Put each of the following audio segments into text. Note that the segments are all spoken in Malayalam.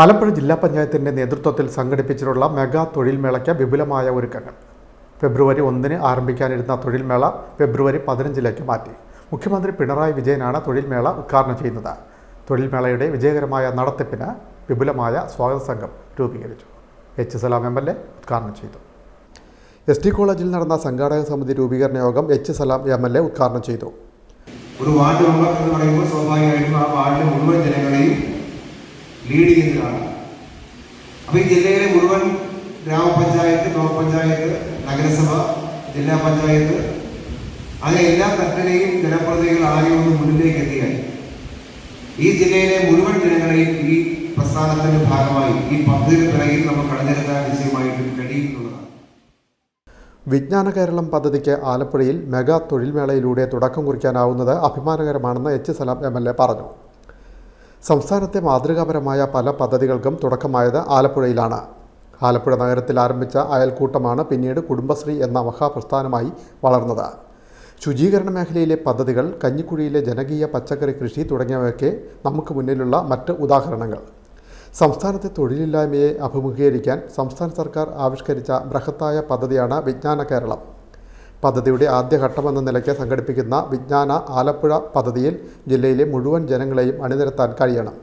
ആലപ്പുഴ ജില്ലാ പഞ്ചായത്തിന്റെ നേതൃത്വത്തിൽ സംഘടിപ്പിച്ചിട്ടുള്ള മെഗാ തൊഴിൽ മേളയ്ക്ക് വിപുലമായ ഒരുക്കങ്ങൾ. ഫെബ്രുവരി ഒന്നിന് ആരംഭിക്കാനിരുന്ന തൊഴിൽ മേള ഫെബ്രുവരി പതിനഞ്ചിലേക്ക് മാറ്റി. മുഖ്യമന്ത്രി പിണറായി വിജയനാണ് തൊഴിൽമേള ഉദ്ഘാടനം ചെയ്യുന്നത്. തൊഴിൽ മേളയുടെ വിജയകരമായ നടത്തിപ്പിന് വിപുലമായ സ്വാഗത സംഘം രൂപീകരിച്ചു. H Salam M L A ഉദ്ഘാടനം ചെയ്തു. എസ് ടി കോളേജിൽ നടന്ന സംഘാടക സമിതി രൂപീകരണ യോഗം H Salam M L A ഉദ്ഘാടനം ചെയ്തു. ഒരു വാർഡ് മെമ്പർ എന്ന് പറയുമ്പോൾ സ്വാഭാവികമായിട്ടും ആ വാർഡിലെ മുഴുവൻ ജനങ്ങളെയും ലീഡ് ചെയ്യുന്നതാണ് അപ്പോൾ ഈ ജില്ലയിലെ മുഴുവൻ ഗ്രാമപഞ്ചായത്ത് ബ്ലോക്ക് പഞ്ചായത്ത് നഗരസഭ ജില്ലാ പഞ്ചായത്ത് അങ്ങനെ എല്ലാ തട്ടിലെയും ജനപ്രതിനിധികൾ ആകെ ഒന്ന് മുന്നിലേക്ക് എത്തിയാൽ. ഈ ജില്ലയിലെ മുഴുവൻ ജനങ്ങളെയും ഈ പ്രസ്ഥാനത്തിന്റെ ഭാഗമായി ഈ പദ്ധതിയുടെ പിറകിൽ നമുക്ക് അണിനിരത്താൻ നിശ്ചയമായിട്ടും കഴിയുന്നുള്ളതാണ് വിജ്ഞാന കേരളം പദ്ധതിക്ക് ആലപ്പുഴയിൽ മെഗാ തൊഴിൽമേളയിലൂടെ തുടക്കം കുറിക്കാനാവുന്നത് അഭിമാനകരമാണെന്ന് H Salam M L A പറഞ്ഞു. സംസ്ഥാനത്തെ മാതൃകാപരമായ പല പദ്ധതികൾക്കും തുടക്കമായത് ആലപ്പുഴയിലാണ്. ആലപ്പുഴ നഗരത്തിൽ ആരംഭിച്ച അയൽക്കൂട്ടമാണ് പിന്നീട് കുടുംബശ്രീ എന്ന മഹാപ്രസ്ഥാനമായി വളർന്നത്. ശുചീകരണ മേഖലയിലെ പദ്ധതികൾ കഞ്ഞിക്കുഴിയിലെ ജനകീയ പച്ചക്കറി കൃഷി തുടങ്ങിയവയൊക്കെ നമുക്ക് മുന്നിലുള്ള മറ്റ് ഉദാഹരണങ്ങൾ. സംസ്ഥാനത്തെ തൊഴിലില്ലായ്മയെ അഭിമുഖീകരിക്കാൻ സംസ്ഥാന സർക്കാർ ആവിഷ്കരിച്ച ബൃഹത്തായ പദ്ധതിയാണ് വിജ്ഞാന കേരളം. പദ്ധതിയുടെ ആദ്യഘട്ടം എന്ന നിലയ്ക്ക് സംഘടിപ്പിക്കുന്ന വിജ്ഞാന ആലപ്പുഴ പദ്ധതിയിൽ ജില്ലയിലെ മുഴുവൻ ജനങ്ങളെയും അണിനിരത്താൻ കഴിയണം.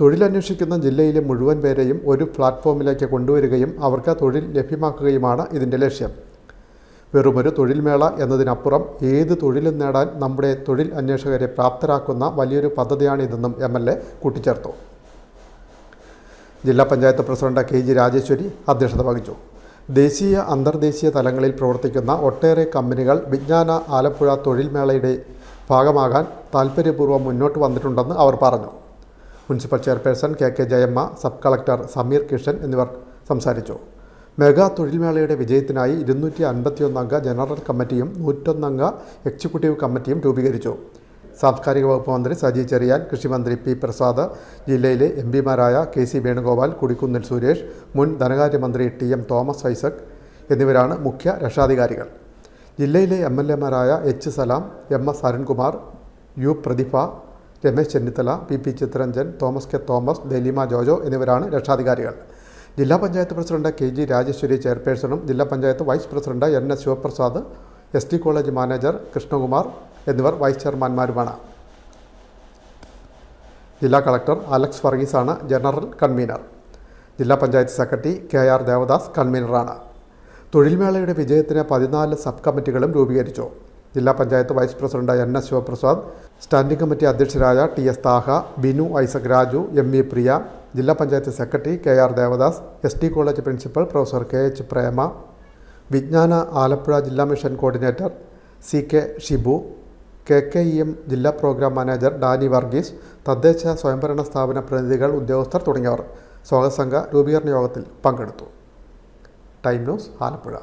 തൊഴിലന്വേഷിക്കുന്ന ജില്ലയിലെ മുഴുവൻ പേരെയും ഒരു പ്ലാറ്റ്ഫോമിലേക്ക് കൊണ്ടുവരികയും അവർക്ക് തൊഴിൽ ലഭ്യമാക്കുകയുമാണ് ഇതിന്റെ ലക്ഷ്യം. വെറുമൊരു തൊഴിൽമേള എന്നതിനപ്പുറം ഏത് തൊഴിലും നേടാൻ നമ്മുടെ തൊഴിൽ അന്വേഷകരെ പ്രാപ്തരാക്കുന്ന വലിയൊരു പദ്ധതിയാണിതെന്നും എം എൽ എ കൂട്ടിച്ചേർത്തു. ജില്ലാ panchayat president K G Rajeshwari അധ്യക്ഷത വഹിച്ചു. ദേശീയ അന്തർദേശീയ തലങ്ങളിൽ പ്രവർത്തിക്കുന്ന ഒട്ടേറെ കമ്പനികൾ വിജ്ഞാന ആലപ്പുഴ തൊഴിൽമേളയുടെ ഭാഗമാകാൻ താൽപ്പര്യപൂർവം മുന്നോട്ട് വന്നിട്ടുണ്ടെന്ന് അവർ പറഞ്ഞു. Municipal chairperson K K Jayamma sub collector Sameer Kishan എന്നിവർ സംസാരിച്ചു. മെഗാ തൊഴിൽമേളയുടെ വിജയത്തിനായി ഇരുന്നൂറ്റി അൻപത്തിയൊന്നംഗ ജനറൽ കമ്മിറ്റിയും നൂറ്റൊന്നംഗ എക്സിക്യൂട്ടീവ് കമ്മിറ്റിയും രൂപീകരിച്ചു. സാംസ്കാരിക വകുപ്പ് മന്ത്രി സജി ചെറിയാൻ കൃഷിമന്ത്രി പി പ്രസാദ് ജില്ലയിലെ എം പിമാരായ കെ സി വേണുഗോപാൽ കുടിക്കുന്നിൽ സുരേഷ് മുൻ ധനകാര്യമന്ത്രി ടി എം തോമസ് ഐസക് എന്നിവരാണ് മുഖ്യ രക്ഷാധികാരികൾ. ജില്ലയിലെ M L എമാരായ H Salam M S Arunkumar U Prathibha Ramesh Chennithala P P Chitharanjan Thomas K Thomas Daleema Jojo എന്നിവരാണ് രക്ഷാധികാരികൾ. ജില്ലാ panchayat president K G Rajeshwari ചെയർപേഴ്സണും ജില്ലാ panchayat vice president N S Sivaprasad S T college manager Krishnakumar എന്നിവർ വൈസ് ചെയർമാൻമാരുമാണ്. ജില്ലാ കളക്ടർ അലക്സ് വർഗീസാണ് ജനറൽ കൺവീനർ. ജില്ലാ panchayat secretary K R Devadas കൺവീനറാണ്. തൊഴിൽമേളയുടെ വിജയത്തിന് പതിനാല് സബ് കമ്മിറ്റികളും രൂപീകരിച്ചു. ജില്ലാ panchayat vice president N S Sivaprasad standing committee അധ്യക്ഷരായ T S Thaha Binu Isaac Raju M V Priya ജില്ലാ panchayat secretary K R Devadas S T college principal professor K H Prema Vijnana Alappuzha ജില്ലാ mission coordinator C K Shibu K K E M ജില്ലാ പ്രോഗ്രാം മാനേജർ ഡാനി വർഗീസ് തദ്ദേശ സ്വയംഭരണ സ്ഥാപന പ്രതിനിധികൾ ഉദ്യോഗസ്ഥർ തുടങ്ങിയവർ. സ്വാഗത സംഘ രൂപീകരണ യോഗത്തിൽ പങ്കെടുത്തു. Time News Alappuzha.